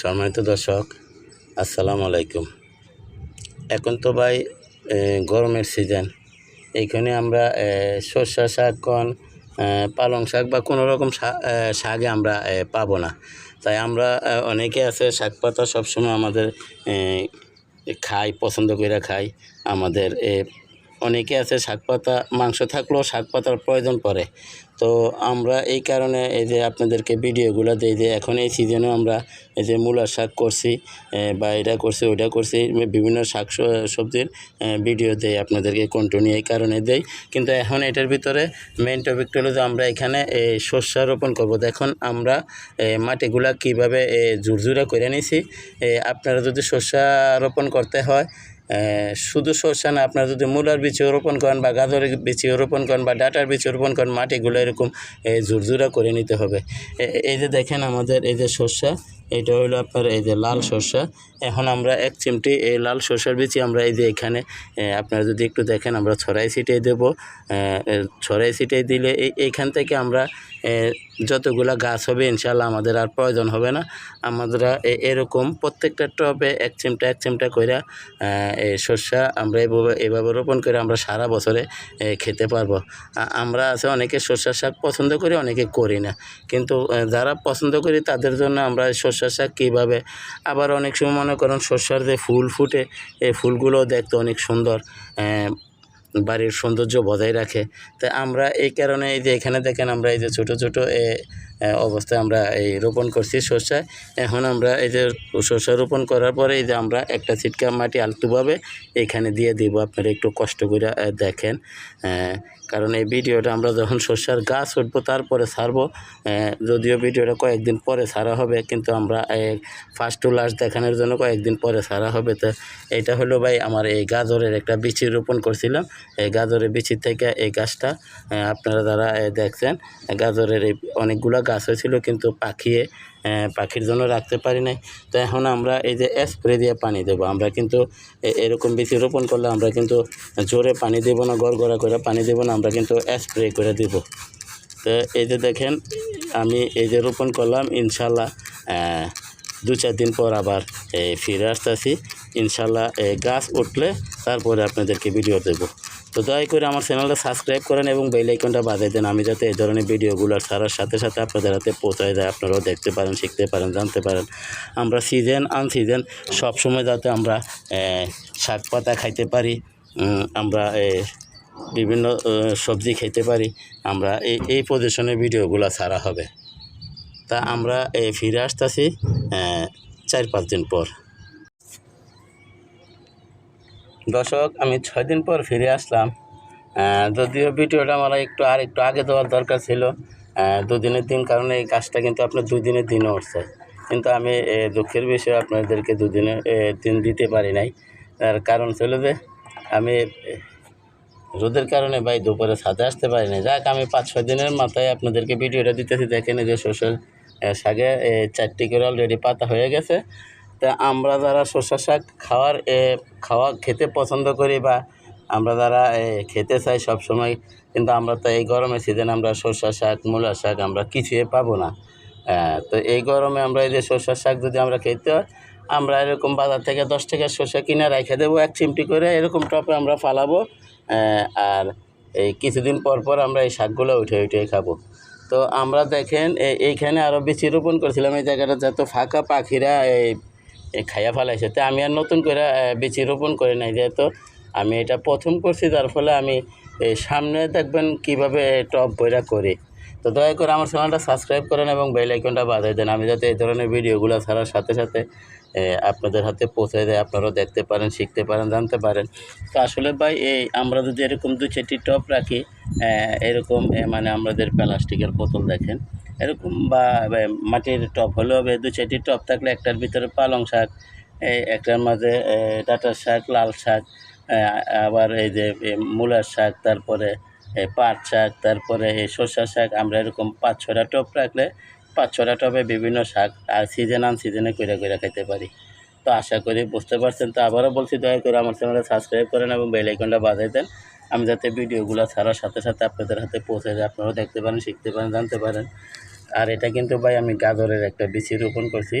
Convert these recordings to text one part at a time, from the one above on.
সম্মানিত দর্শক, আসসালামু আলাইকুম। এখন তো ভাই গরমের সিজন এইখানে আমরা সর্ষা শাক, কন পালং শাক বা কোনো রকম শাকে আমরা পাবো না। তাই আমরা অনেকে আছে শাক পাতা সবসময় আমাদের খাই, পছন্দ করে খাই। আমাদের অনেকে আছে শাক পাতা, মাংস থাকলেও শাক পাতার প্রয়োজন পড়ে। তো আমরা এই কারণে এই যে আপনাদেরকে ভিডিওগুলো দিই যে এখন এই সিজনে আমরা এই যে মূলার শাক করছি বা এটা করছি, ওইটা করছি বিভিন্ন শাক সবজির ভিডিও দেই আপনাদেরকে কন্টিনিউ এই কারণে দেই। কিন্তু এখন এটার ভিতরে মেন টপিকটা হলো যে আমরা এখানে এই শস্য রোপণ করব। দেখুন আমরা মাটিগুলা কীভাবে ঝুরঝুরে করে নিছি আপনারা যদি শস্য রোপণ করতে হয় শুধু শস্য না, আপনারা যদি মূলার বীজ রোপণ করেন বা গাজরের বীজ রোপণ করেন বা ডাটার বীজ রোপণ করেন, মাটিগুলো এরকম ঝুরঝুরা করে নিতে হবে। এই যে দেখেন আমাদের এই যে শস্য এটা হলো আপনার এই যে লাল শস্য এখন আমরা এক চিমটি এই লাল শস্যের বীজ আমরা এই যে এখানে আপনারা যদি একটু দেখেন, আমরা ছড়াই ছিটিয়ে দেবো। ছড়াই ছিটিয়ে দিলে এই এইখান থেকে আমরা যতগুলা গাছ হবে ইনশাল্লাহ আমাদের আর প্রয়োজন হবে না। আমরা এরকম প্রত্যেকটা টবে এক চিমটা এক চিমটা করে এই শস্য আমরা এভাবে এভাবে রোপণ করে আমরা সারা বছরে খেতে পারব। আমরা আছে অনেকে শস্য শাক পছন্দ করি, অনেকে করি না। কিন্তু যারা পছন্দ করি, তাদের জন্য আমরা শস্য শাক কীভাবে? আবার অনেক সময় মনে করেন শস্যার যে ফুল ফুটে এই ফুলগুলো দেখতে অনেক সুন্দর বাড়ির সৌন্দর্য বজায় রাখে। তা আমরা এই কারণে এই যে এখানে দেখেন আমরা এই যে ছোটো ছোটো অবস্থায় আমরা এই রোপণ করছি শস্যায় এখন আমরা এই যে শস্য রোপণ করার পরে এই যে আমরা একটা ছিটকা মাটি আলতুভাবে এখানে দিয়ে দিব। আপনারা একটু কষ্ট করে দেখেন। কারণ এই ভিডিওটা আমরা যখন শস্যার গাছ উঠবো, তারপরে ছাড়বো যদিও ভিডিওটা কয়েকদিন পরে ছাড়া হবে, কিন্তু আমরা ফার্স্ট টু লাস্ট দেখানোর জন্য কয়েকদিন পরে ছাড়া হবে। তো এটা হলো ভাই আমার এই গাজরের একটা বিচি রোপণ করছিলাম। এই গাজরের বিচির থেকে এই গাছটা আপনারা যারা দেখছেন, গাজরের এই অনেকগুলো গাছ ছিল কিন্তু পাখিয়ে পাখির জন্য রাখতে পারি নাই। তো এখন আমরা এই যে স্প্রে দিয়ে পানি দেবো। আমরা কিন্তু এরকম বিচি রোপণ করলে আমরা কিন্তু জোরে পানি দেবো না, গড়গড়া করে পানি দেবো না, আমরা কিন্তু স্প্রে করে দেবো। তো এই যে দেখেন, আমি এই যে রোপণ করলাম, ইনশাল্লাহ দু চার দিন পর আবার ফিরে আসতেছি। ইনশাল্লাহ গাছ উঠলে তারপরে আপনাদেরকে ভিডিও দেবো। তো দয়া করে আমার চ্যানেলটা সাবস্ক্রাইব করেন এবং বেল আইকনটা বাজিয়ে দেন। আমি যাতে এই ধরনের ভিডিওগুলো ছাড়ার সাথে সাথে আপনাদের হাতে পৌঁছায় যায়, আপনারাও দেখতে পারেন, শিখতে পারেন, জানতে পারেন। আমরা সিজন আন সিজন সবসময় যাতে আমরা শাক পাতা খাইতে পারি আমরা বিভিন্ন সবজি খেতে পারি, আমরা এই এই পজিশনে ভিডিওগুলো ছাড়া হবে। তা আমরা ফিরে আসতেছি চার পাঁচ দিন পর। দর্শক আমি ছয় দিন পর ফিরে আসলাম। যদিও ভিডিওটা আমার একটু আর একটু আগে দেওয়ার দরকার ছিল দুদিনের দিন কারণে এই কাজটা কিন্তু আপনার দুই দিনের দিনও উঠছে কিন্তু আমি দুঃখের বিষয়ে আপনাদেরকে দুদিনের দিন দিতে পারি নাই। তার কারণ ছিল যে আমি রোদের কারণে ভাই দুপুরে ছাদে আসতে পারি না যাক আমি পাঁচ ছয় দিনের মাথায় আপনাদেরকে ভিডিওটা দিতেছি। দেখেন যে আহ, শাকে চারটি করে অলরেডি পাতা হয়ে গেছে। তা আমরা যারা শস্য শাক খাওয়ার খাওয়া খেতে পছন্দ করি বা আমরা যারা খেতে চাই সব সময় কিন্তু আমরা তো এই গরমের সিজনে আমরা শস্য শাক, মূলা শাক আমরা কিছুই পাবো না। তো এই গরমে আমরা এই যে শস্য শাক যদি আমরা খেতে হয়, আমরা এরকম বাজার থেকে দশ টাকার শস্য কিনে রেখে দেবো, এক চিমটি করে এরকম টপে আমরা ফালাবো আর এই কিছুদিন পর পর আমরা এই শাকগুলো উঠে উঠে খাব। তো আমরা দেখেন এইখানে আরও বেশি রোপণ করেছিলাম, এই জায়গাটা যত ফাঁকা পাখিরা, এই খাইয়া ফেলাইছে। তো আমি আর নতুন করে আহ, রোপণ করে নাই। যেহেতু আমি এটা প্রথম করছি যার ফলে আমি সামনে দেখবেন কীভাবে টপ বইরা করি। তো দয়া করে আমার চ্যানেলটা সাবস্ক্রাইব করেন এবং বেল আইকনটা দেন। আমি যাতে এই ধরনের ভিডিওগুলো ছাড়ার সাথে সাথে আপনাদের হাতে পৌঁছে দেয় আপনারাও দেখতে পারেন শিখতে পারেন জানতে পারেন। তো আসলে ভাই এই আমরা যদি এরকম দু চারটি টপ রাখি এরকম মানে আমাদের প্লাস্টিকের বোতল দেখেন। এরকম বা মাটির টপ হলেও হবে, দু চারটি টপ থাকলে একটার ভিতরে পালং শাক একটার মাঝে ডাটার শাক, লাল শাক আবার এই যে মূলার শাক, তারপরে পাট শাক, তারপরে এই শসা শাক, আমরা এরকম পাঁচ ছটা টপ রাখলে পাঁচ ছটা টপে বিভিন্ন শাক, আর সিজন আন সিজনে করে করে খেতে পারি। তো আশা করি বুঝতে পারছেন। তো আবারও বলছি, দয়া করে আমার চ্যানেলটা সাবস্ক্রাইব করেন এবং বেল আইকনটা বাজাই দেন। আমি যাতে ভিডিওগুলো ছাড়ার সাথে সাথে আপনাদের হাতে পৌঁছে যায়। আপনারাও দেখতে পারেন, শিখতে পারেন, জানতে পারেন। আর এটা কিন্তু ভাই আমি গাজরের একটা বিচি রোপণ করছি।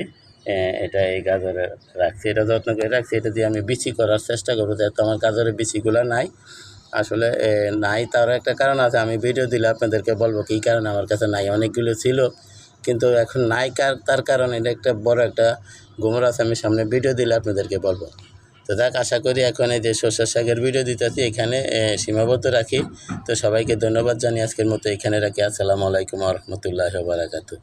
এটা এই গাজরে রাখছি, এটা যত্ন করে রাখছি। এটা দিয়ে আমি বিচি করার চেষ্টা করব, যেহেতু আমার গাজরের বিচিগুলো নাই। আসলে নাই তারও একটা কারণ আছে। আমি ভিডিও দিলে আপনাদেরকে বলব কী কারণে আমার কাছে নাই। অনেকগুলো ছিল, কিন্তু এখন নাই কার, তার কারণে এটা একটা বড় একটা গোমর আমি সামনে ভিডিও দিলে আপনাদেরকে বলব। তো দেখ আশা করি এখন এই যে সর্ষের শাকের ভিডিও দিতেছি, এখানে সীমাবদ্ধ রাখি। তো সবাইকে ধন্যবাদ জানি আজকের মতো এখানে রাখি। আসসালামু আলাইকুম রহমতুল্লাহ বারাকাতু